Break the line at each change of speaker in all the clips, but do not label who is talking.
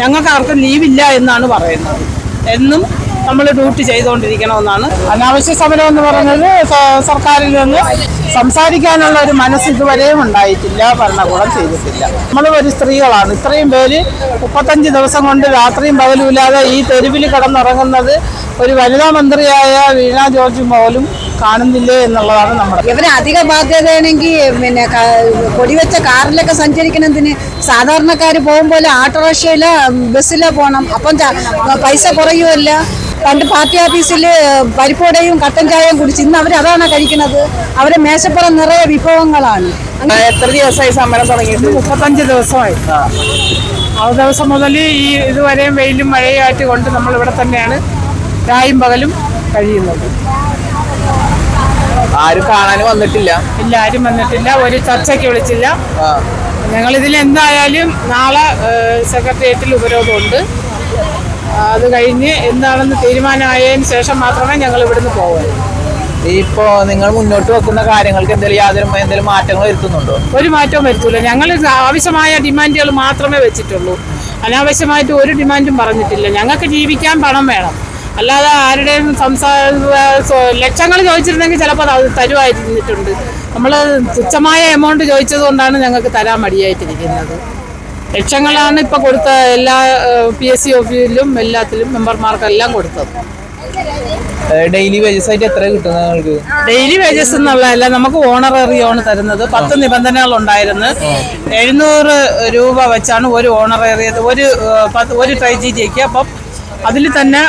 ഞങ്ങൾക്ക് ആർക്കും ലീവില്ല എന്നാണ് പറയുന്നത്. എന്നും നമ്മൾ ഡ്യൂട്ടി ചെയ്തുകൊണ്ടിരിക്കണമെന്നാണ്. അനാവശ്യ സമരം എന്ന് പറഞ്ഞത് സർക്കാരിൽ നിന്ന് സംസാരിക്കാനുള്ള ഒരു മനസ്സ് ഇതുവരെയും ഉണ്ടായിട്ടില്ല ഭരണകൂടം ചെയ്തിട്ടില്ല. നമ്മൾ ഒരു സ്ത്രീകളാണ്. ഇത്രയും പേര് മുപ്പത്തഞ്ച് ദിവസം കൊണ്ട് രാത്രിയും പകലും ഇല്ലാതെ ഈ തെരുവിൽ കിടന്നുറങ്ങുന്നത് ഒരു വനിതാ മന്ത്രിയായ വീണ ജോർജ് പോലും കാണുന്നില്ലേ എന്നുള്ളതാണ് നമ്മുടെ
ഇവരെ അധിക ബാധ്യതയാണെങ്കിൽ പിന്നെ കൊടിവെച്ച കാറിലൊക്കെ സഞ്ചരിക്കണതിന് സാധാരണക്കാർ പോകുമ്പോൾ ഓട്ടോറിക്ഷയിലോ ബസ്സിലോ പോകണം അപ്പം പൈസ കുറയുമല്ല. പണ്ട് പാർട്ടി ഓഫീസിൽ പരിപ്പോടയും കട്ടൻ ചായയും കുടിച്ച് ഇന്ന് അവർ അതാണ് കഴിക്കുന്നത്? അവരെ മേശപ്പുറം നിറയെ വിഭവങ്ങളാണ്.
എത്ര ദിവസമായി സമരം തുടങ്ങിയിട്ട്?
മുപ്പത്തഞ്ച് ദിവസമായി. ആ. ദിവസം മുതൽ ഈ ഇതുവരെയും വെയിലും മഴയായിട്ട് കൊണ്ട് നമ്മൾ ഇവിടെ തന്നെയാണ് രായും പകലും കഴിയുന്നത്.
ആരും കാണാനും വന്നിട്ടില്ല.
ഇല്ല ആരും വന്നിട്ടില്ല ഒരു ചർച്ചയ്ക്ക് വിളിച്ചില്ല.
ഞങ്ങൾ
ഇതിൽ എന്തായാലും നാളെ സെക്രട്ടേറിയറ്റിൽ ഉപരോധമുണ്ട്. അത് കഴിഞ്ഞ് എന്താണെന്ന് തീരുമാനമായതിന് ശേഷം മാത്രമേ ഞങ്ങൾ ഇവിടുന്ന് പോകൂ
ഇപ്പോ നിങ്ങൾ മുന്നോട്ട് വെക്കുന്ന കാര്യങ്ങൾക്ക് എന്തെങ്കിലും യാതൊരു എന്തെങ്കിലും മാറ്റങ്ങൾ വരുത്തുന്നുണ്ടോ?
ഒരു മാറ്റവും വരുത്തില്ല. ഞങ്ങൾ ആവശ്യമായ ഡിമാൻഡുകൾ മാത്രമേ വെച്ചിട്ടുള്ളൂ. അനാവശ്യമായിട്ട് ഒരു ഡിമാൻഡും പറഞ്ഞിട്ടില്ല. ഞങ്ങൾക്ക് ജീവിക്കാൻ പണം വേണം. അല്ലാതെ ആരുടെയും സംസാര ലക്ഷങ്ങൾ ചോദിച്ചിരുന്നെങ്കിൽ ചിലപ്പോൾ അത് തരുമായിരുന്നിട്ടുണ്ട്. നമ്മൾ തുച്ഛമായ എമൗണ്ട് ചോദിച്ചത് കൊണ്ടാണ് ഞങ്ങൾക്ക് തരാൻ മടിയായിട്ടിരിക്കുന്നത്. ലക്ഷങ്ങളാണ് ഇപ്പോൾ കൊടുത്ത എല്ലാ പി എസ് സി ഓഫീസിലും എല്ലാത്തിലും മെമ്പർമാർക്കെല്ലാം കൊടുത്തത്.
ഡെയിലി വേജസ് ആയിട്ട് എത്ര കിട്ടും നിങ്ങൾക്ക്?
ഡെയിലി വേജസ് എന്നുള്ളതല്ല നമുക്ക് ഓണറേറിയമാണ് തരുന്നത്. പത്ത് നിബന്ധനകൾ ഉണ്ടായിരുന്നു. എഴുന്നൂറ് രൂപ വെച്ചാണ് ഒരു ഓണറേറിയത് ഒരു ഒരു ട്രൈ ജി ജിക്ക് അപ്പം അതിൽ തന്നെ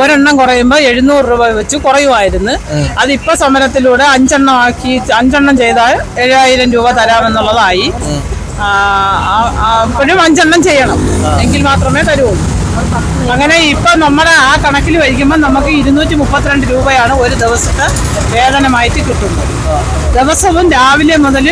ഒരെണ്ണം കുറയുമ്പോൾ എഴുന്നൂറ് രൂപ വെച്ച് കുറയുമായിരുന്നു. അതിപ്പോ സമരത്തിലൂടെ അഞ്ചെണ്ണം ആക്കി അഞ്ചെണ്ണം ചെയ്താൽ ഏഴായിരം രൂപ തരാമെന്നുള്ളതായി. അപ്പോഴും അഞ്ചെണ്ണം ചെയ്യണം. എങ്കിൽ മാത്രമേ തരുള്ളൂ. അങ്ങനെ ഇപ്പൊ നമ്മുടെ ആ കണക്കിൽ വരിക്കുമ്പോൾ നമുക്ക് ഇരുന്നൂറ്റി മുപ്പത്തിരണ്ട് രൂപയാണ് ഒരു ദിവസത്തെ വേതനമായിട്ട് കിട്ടുന്നത്. ദിവസവും രാവിലെ മുതൽ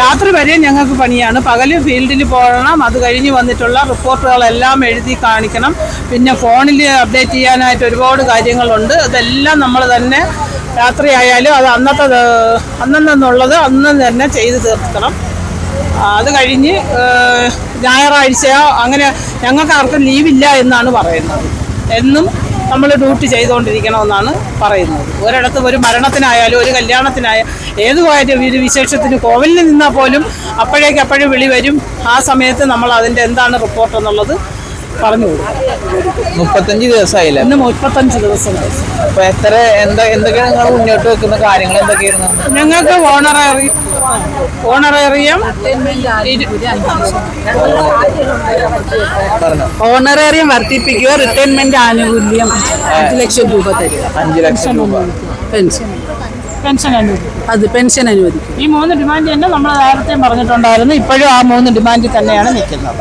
രാത്രി വരെ ഞങ്ങൾക്ക് പണിയാണ്. പകൽ ഫീൽഡിൽ പോകണം. അത് കഴിഞ്ഞ് വന്നിട്ടുള്ള റിപ്പോർട്ടുകളെല്ലാം എഴുതി കാണിക്കണം. പിന്നെ ഫോണിൽ അപ്ഡേറ്റ് ചെയ്യാനായിട്ട് ഒരുപാട് കാര്യങ്ങളുണ്ട്. അതെല്ലാം നമ്മൾ തന്നെ രാത്രി ആയാലും അത് അന്നത്തെ അന്നെന്നുള്ളത് അന്ന് തന്നെ ചെയ്ത് തീർക്കണം. അത് കഴിഞ്ഞ് ഞായറാഴ്ചയോ അങ്ങനെ ഞങ്ങൾക്ക് ആർക്കും ലീവില്ല എന്നാണ് പറയുന്നത്. എന്നും നമ്മൾ ഡ്യൂട്ടി ചെയ്തുകൊണ്ടിരിക്കണമെന്നാണ് പറയുന്നത്. ഒരിടത്ത് ഒരു മരണത്തിനായാലും ഒരു കല്യാണത്തിനായാലും ഏതുമായിട്ട് ഒരു വിശേഷത്തിന് കോവിലിൽ നിന്നാൽ പോലും അപ്പോഴേക്കപ്പോഴും വിളി വരും. ആ സമയത്ത് നമ്മൾ അതിന്റെ എന്താണ് റിപ്പോർട്ട് എന്നുള്ളത് പറഞ്ഞു
മുപ്പത്തഞ്ച് ദിവസമായില്ലേ?
ഇന്ന് മുപ്പത്തഞ്ച് ദിവസം.
അപ്പൊ എത്ര എന്താ എന്തൊക്കെയാണ് നിങ്ങൾ മുന്നോട്ട് വെക്കുന്ന കാര്യങ്ങൾ എന്തൊക്കെയായിരുന്നു?
ഞങ്ങൾക്ക് ഓണറേറി ഓണറേറിയം
ഓണറേറിയം വർദ്ധിപ്പിക്കുക റിട്ടയർമെന്റ് ആനുകൂല്യം അഞ്ച് ലക്ഷം രൂപ തരിക.
അഞ്ചു ലക്ഷം രൂപ.
പെൻഷൻ
പെൻഷൻ അനുവദിക്കും.
അത് പെൻഷൻ അനുവദിക്കും.
ഈ മൂന്ന് ഡിമാൻഡ് തന്നെ നമ്മൾ നേരത്തെ പറഞ്ഞിട്ടുണ്ടായിരുന്നു. ഇപ്പോഴും ആ മൂന്ന് ഡിമാൻഡ് തന്നെയാണ് നിൽക്കുന്നത്.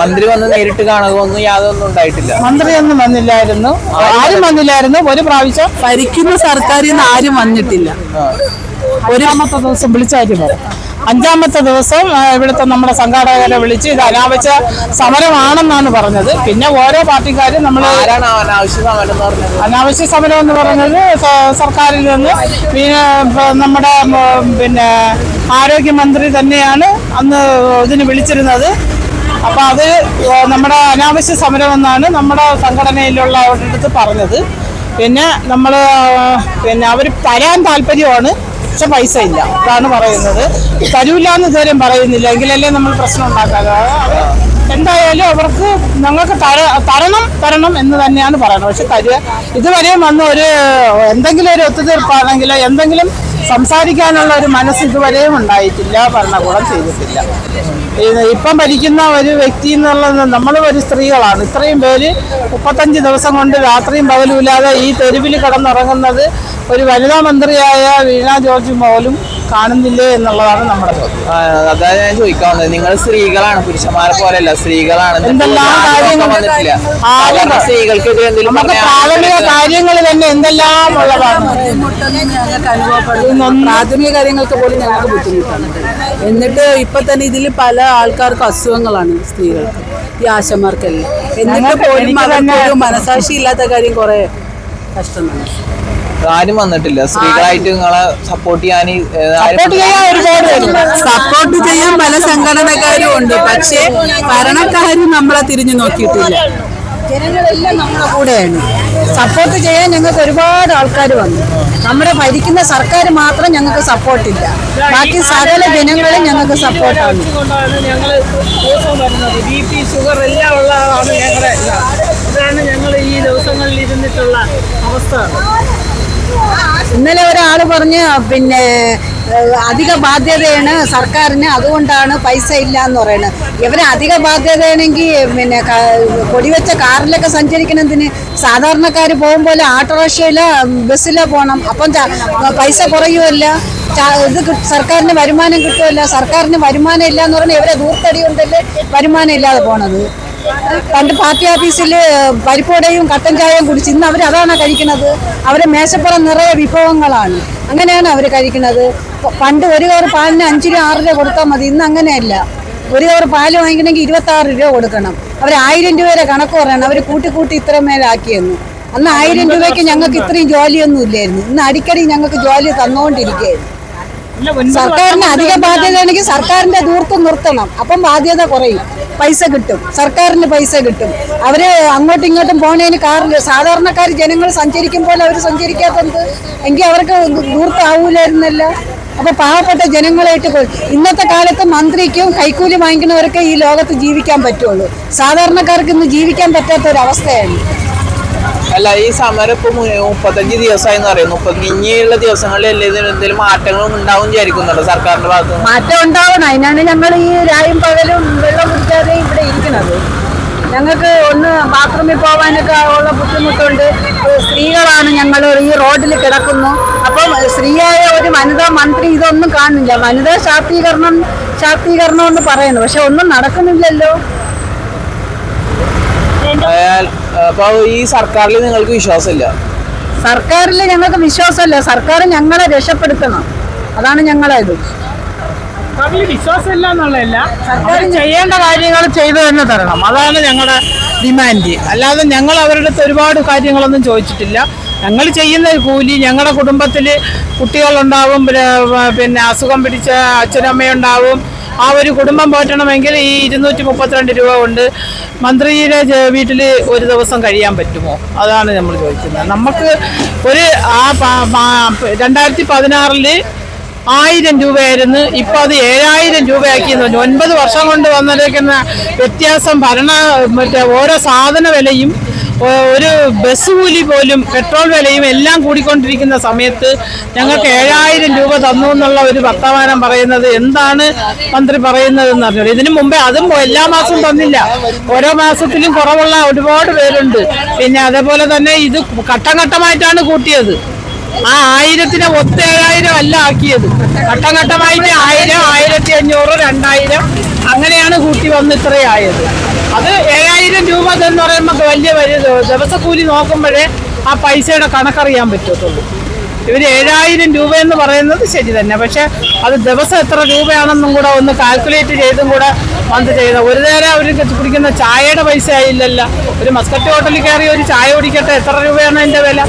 മന്ത്രി വന്ന് നേരിട്ട് കാണുകയൊന്നും യാതൊന്നും ഉണ്ടായിട്ടില്ല.
മന്ത്രി ഒന്നും വന്നില്ലായിരുന്നു. ആരും വന്നില്ലായിരുന്നു. ഒരു പ്രാവശ്യം
ഭരിക്കുന്ന സർക്കാരിൽ നിന്ന് ആരും വന്നിട്ടില്ല.
ഒരു
ഒരാമത്തെ ദിവസം വിളിച്ചായിട്ട് പോകും അഞ്ചാമത്തെ ദിവസം ഇവിടുത്തെ നമ്മുടെ സംഘാടകരെ വിളിച്ച് ഇത് അനാവശ്യ സമരമാണെന്നാണ് പറഞ്ഞത്. പിന്നെ ഓരോ പാർട്ടിക്കാരും നമ്മൾ
അനാവശ്യ സമരം എന്ന് പറഞ്ഞത്?
സർക്കാരിൽ നിന്ന്. പിന്നെ നമ്മുടെ പിന്നെ ആരോഗ്യമന്ത്രി തന്നെയാണ് അന്ന് ഇതിന് വിളിച്ചിരുന്നത്. അപ്പോൾ അത് നമ്മുടെ അനാവശ്യ സമരമെന്നാണ് നമ്മുടെ സംഘടനയിലുള്ള അവരുടെ അടുത്ത് പറഞ്ഞത്. പിന്നെ നമ്മൾ പിന്നെ അവർ തരാൻ താല്പര്യമാണ് പക്ഷെ പൈസ ഇല്ല അതാണ് പറയുന്നത്. തരൂല്ല എന്ന് ഇതുവരെയും പറയുന്നില്ല. എങ്കിലല്ലേ നമ്മൾ പ്രശ്നം ഉണ്ടാക്കാതെ എന്തായാലും അവർക്ക് ഞങ്ങൾക്ക് തര തരണം തരണം എന്ന് തന്നെയാണ് പറയുന്നത്. പക്ഷെ തരുക ഇതുവരെയും വന്ന ഒരു എന്തെങ്കിലും ഒരു ഒത്തുതീർപ്പാണെങ്കിലോ എന്തെങ്കിലും സംസാരിക്കാനുള്ള ഒരു മനസ്സ് ഇതുവരെയും ഉണ്ടായിട്ടില്ല ഭരണകൂടം ചെയ്തിട്ടില്ല. ഇപ്പം ഭരിക്കുന്ന ഒരു വ്യക്തി എന്നുള്ളത് നമ്മളും ഒരു സ്ത്രീകളാണ്. ഇത്രയും പേര് മുപ്പത്തഞ്ച് ദിവസം കൊണ്ട് രാത്രിയും പകലുമില്ലാതെ ഈ തെരുവിൽ കിടന്നുറങ്ങുന്നത് ഒരു വനിതാ മന്ത്രിയായ വീണ ജോർജ് പോലും കാണുന്നില്ലേ എന്നുള്ളതാണ് നമ്മുടെ ചോദ്യം.
അതാണ് അതാ ഞാൻ ചോദിക്കാവുന്നത്. നിങ്ങൾ സ്ത്രീകളാണ് പുരുഷന്മാരെ പോലെയല്ല സ്ത്രീകളാണ്. സ്ത്രീകൾക്കെതിരെ എന്തെങ്കിലും
കാര്യങ്ങൾ തന്നെ എന്തെല്ലാം ഉള്ളതാണ്?
പ്രാഥമിക കാര്യങ്ങൾക്ക് പോലും ഞങ്ങൾക്ക് ബുദ്ധിമുട്ടാണ് എന്നിട്ട് ഇപ്പൊ തന്നെ ഇതിൽ പല ആൾക്കാർക്ക് അസുഖങ്ങളാണ് സ്ത്രീകൾക്ക് ഈ ആശമാർക്കെല്ലാം എന്നിട്ട് പോലും മനസാക്ഷി ഇല്ലാത്ത കാര്യം കുറെ കഷ്ടമാണ്.
ആരും വന്നിട്ടില്ല. സ്ത്രീകളായിട്ട് നിങ്ങളെ സപ്പോർട്ട് ചെയ്യാൻ
സപ്പോർട്ട് ചെയ്യാൻ ഒരുപാട്
സപ്പോർട്ട് ചെയ്യാൻ പല സംഘടനക്കാരും ഉണ്ട്. പക്ഷേ ഭരണക്കാരും നമ്മളെ തിരിഞ്ഞു നോക്കിയിട്ടില്ല.
ജനങ്ങളെല്ലാം നമ്മുടെ കൂടെയാണ്. സപ്പോർട്ട് ചെയ്യാൻ ഞങ്ങൾക്ക് ഒരുപാട് ആൾക്കാർ വന്നു. നമ്മുടെ ഭരിക്കുന്ന സർക്കാർ മാത്രം ഞങ്ങൾക്ക് സപ്പോർട്ടില്ല ബാക്കി സകല ജനങ്ങളും ഞങ്ങൾക്ക് സപ്പോർട്ടാണ്
കൊണ്ടാണ് ഞങ്ങൾ ദിവസം വരുന്നത്. ബി പി ഷുഗർ എല്ലാം ഉള്ളതാണ് ഞങ്ങളുടെ ഇതാണ് ഞങ്ങൾ ഈ ദിവസങ്ങളിൽ ഇരുന്നിട്ടുള്ള അവസ്ഥ.
ഇന്നലെ ഒരാൾ പറഞ്ഞ് പിന്നെ അധിക ബാധ്യതയാണ് സർക്കാരിന് അതുകൊണ്ടാണ് പൈസ ഇല്ല എന്ന് പറയുന്നത്. ഇവർ അധിക ബാധ്യതയാണെങ്കിൽ പിന്നെ കൊടിവെച്ച കാറിലൊക്കെ സഞ്ചരിക്കണതിന് സാധാരണക്കാർ പോകുമ്പോൾ ഓട്ടോറിക്ഷയിലോ ബസ്സിലോ പോകണം അപ്പം പൈസ കുറയുമല്ല. ഇത് സർക്കാരിന് വരുമാനം കിട്ടുമല്ല. സർക്കാരിന് വരുമാനം ഇല്ല എന്ന് പറഞ്ഞാൽ ഇവരെ ദൂർത്തടി കൊണ്ടല്ലേ വരുമാനം ഇല്ലാതെ പോണത്. പണ്ട് പാർട്ടി ഓഫീസിൽ പരിപ്പോടയും കട്ടൻ ചായയും കുടിച്ച് ഇന്ന് അവർ കഴിക്കുന്നത് അവരെ മേശപ്പുറം നിറയെ വിഭവങ്ങളാണ്. അങ്ങനെയാണ് അവർ കഴിക്കുന്നത്. പണ്ട് ഒരു കവർ പാലിന് അഞ്ച് രൂപ ആറ് രൂപ കൊടുത്താൽ മതി. ഇന്ന് അങ്ങനെയല്ല. ഒരു കവർ പാൽ വാങ്ങിക്കണമെങ്കിൽ ഇരുപത്താറ് രൂപ കൊടുക്കണം. അവർ ആയിരം രൂപയുടെ കണക്ക് പറയണം. അവർ കൂട്ടി കൂട്ടി ഇത്ര മേലാക്കിയെന്ന് അന്ന് ആയിരം രൂപയ്ക്ക് ഞങ്ങൾക്ക് ഇത്രയും ജോലിയൊന്നും ഇല്ലായിരുന്നു. ഇന്ന് അടിക്കടി ഞങ്ങൾക്ക് ജോലി തന്നുകൊണ്ടിരിക്കുകയായിരുന്നു സർക്കാരിന് അധിക ബാധ്യത ആണെങ്കിൽ സർക്കാരിന്റെ ദൂർത്ത് നിർത്തണം. അപ്പം ബാധ്യത കുറയും. പൈസ കിട്ടും. സർക്കാരിന് പൈസ കിട്ടും. അവർ അങ്ങോട്ടും ഇങ്ങോട്ടും പോണേന് കാറിൽ സാധാരണക്കാർ ജനങ്ങൾ സഞ്ചരിക്കുമ്പോൾ അവർ സഞ്ചരിക്കാത്തത് എങ്കിൽ അവർക്ക് ദൂർത്താവൂലായിരുന്നല്ല അപ്പൊ പാവപ്പെട്ട ജനങ്ങളായിട്ട് പോയി. ഇന്നത്തെ കാലത്ത് മന്ത്രിക്കും കൈക്കൂലി വാങ്ങിക്കുന്നവർക്ക് ഈ ലോകത്ത് ജീവിക്കാൻ പറ്റുള്ളൂ. സാധാരണക്കാർക്ക് ഇന്ന് ജീവിക്കാൻ പറ്റാത്ത ഒരു അവസ്ഥയാണ്
അല്ല ഈ സമരം ഇപ്പൊ മുപ്പത്തഞ്ച് ദിവസമായി എന്ന് പറയുന്നു. മുപ്പത്തി ഇനിയുള്ള ദിവസങ്ങളിൽ എന്തെങ്കിലും എന്തെങ്കിലും മാറ്റങ്ങളും ഉണ്ടാവും വിചാരിക്കുന്നുണ്ടോ സർക്കാരിന്റെ ഭാഗത്ത്?
മാറ്റം ഉണ്ടാവണം. അതിനാണ് ഞങ്ങൾ ഈ രായും പകലും വെള്ളം കുടിക്കാതെ ഇവിടെ ഇരിക്കുന്നത്. ഞങ്ങൾക്ക് ഒന്ന് ബാത്റൂമിൽ പോകാനൊക്കെ ഉള്ള ബുദ്ധിമുട്ടുണ്ട്. സ്ത്രീകളാണ് ഞങ്ങൾ ഈ റോഡിൽ കിടക്കുന്നു. അപ്പം സ്ത്രീയായ ഒരു വനിതാ മന്ത്രി ഇതൊന്നും കാണുന്നില്ല. വനിതാ ശാക്തീകരണം ശാക്തീകരണം എന്ന് പറയുന്നു. പക്ഷെ ഒന്നും നടക്കുന്നില്ലല്ലോ.
അപ്പൊ ഈ സർക്കാരിൽ നിങ്ങൾക്ക് വിശ്വാസമില്ല?
സർക്കാരിൽ ഞങ്ങൾക്ക് വിശ്വാസമല്ല. സർക്കാർ ഞങ്ങളെ രക്ഷപ്പെടുത്തണം. അതാണ് ഞങ്ങളെ ഇത്.
സർക്കാരിൽ വിശ്വാസമില്ല എന്നുള്ളതല്ല സർക്കാർ ചെയ്യേണ്ട കാര്യങ്ങൾ ചെയ്തു തന്നെ തരണം. അതാണ് ഞങ്ങളുടെ ഡിമാൻഡ് അല്ലാതെ ഞങ്ങൾ അവരുടെ ഒരുപാട് കാര്യങ്ങളൊന്നും ചോദിച്ചിട്ടില്ല. ഞങ്ങൾ ചെയ്യുന്ന കൂലി ഞങ്ങളുടെ കുടുംബത്തിൽ കുട്ടികളുണ്ടാവും പിന്നെ, പിന്നെ അസുഖം പിടിച്ച അച്ഛനമ്മയുണ്ടാവും ആ ഒരു കുടുംബം പോറ്റണമെങ്കിൽ ഈ ഇരുന്നൂറ്റി മുപ്പത്തിരണ്ട് രൂപ കൊണ്ട് മന്ത്രിയുടെ വീട്ടിൽ ഒരു ദിവസം കഴിയാൻ പറ്റുമോ? അതാണ് നമ്മൾ ചോദിക്കുന്നത്. നമുക്ക് ഒരു ആ രണ്ടായിരത്തി പതിനാറിൽ ആയിരം രൂപയായിരുന്നു. ഇപ്പൊ അത് ഏഴായിരം രൂപയാക്കി ഒൻപത് വർഷം കൊണ്ട് വന്നിരിക്കുന്ന വ്യത്യാസം ഭരണ മറ്റേ ഓരോ സാധന വിലയും ഒരു ബസ് കൂലി പോലും പെട്രോൾ വിലയും എല്ലാം കൂടിക്കൊണ്ടിരിക്കുന്ന സമയത്ത് ഞങ്ങൾക്ക് ഏഴായിരം രൂപ തന്നു എന്നുള്ള ഒരു വർത്തമാനം പറയുന്നത് എന്താണ് മന്ത്രി പറയുന്നതെന്ന് അറിഞ്ഞു ഇതിനു മുമ്പേ അതും എല്ലാ മാസവും തന്നില്ല. ഓരോ മാസത്തിലും കുറവുള്ള ഒരുപാട് പേരുണ്ട്. പിന്നെ അതേപോലെ തന്നെ ഇത് ഘട്ടം ഘട്ടമായിട്ടാണ് കൂട്ടിയത്. ആ ആയിരത്തിനെ ഒത്തേഴായിരം അല്ല ആക്കിയത്. ഘട്ടം ഘട്ടമായിട്ട് ആയിരം ആയിരത്തി അഞ്ഞൂറ് രണ്ടായിരം അങ്ങനെയാണ് കൂട്ടി വന്ന് ഇത്രയായത് അത് ഏഴായിരം രൂപ എന്ന് പറയുമ്പോൾ വലിയ വലിയ ദിവസക്കൂലി നോക്കുമ്പോഴേ ആ പൈസയുടെ കണക്കറിയാൻ പറ്റത്തുള്ളൂ. ഇവർ ഏഴായിരം രൂപ എന്ന് പറയുന്നത് ശരി തന്നെ. പക്ഷെ അത് ദിവസം എത്ര രൂപയാണെന്നും കൂടെ ഒന്ന് കാൽക്കുലേറ്റ് ചെയ്തും കൂടെ വന്ന് ചെയ്ത. ഒരു നേരം അവർ കുടിക്കുന്ന ചായയുടെ പൈസ ആയില്ലല്ല. ഒരു മസ്കറ്റ് ഹോട്ടലിൽ കയറി ഒരു ചായ കുടിക്കട്ടെ എത്ര രൂപയാണ് അതിന്റെ വില?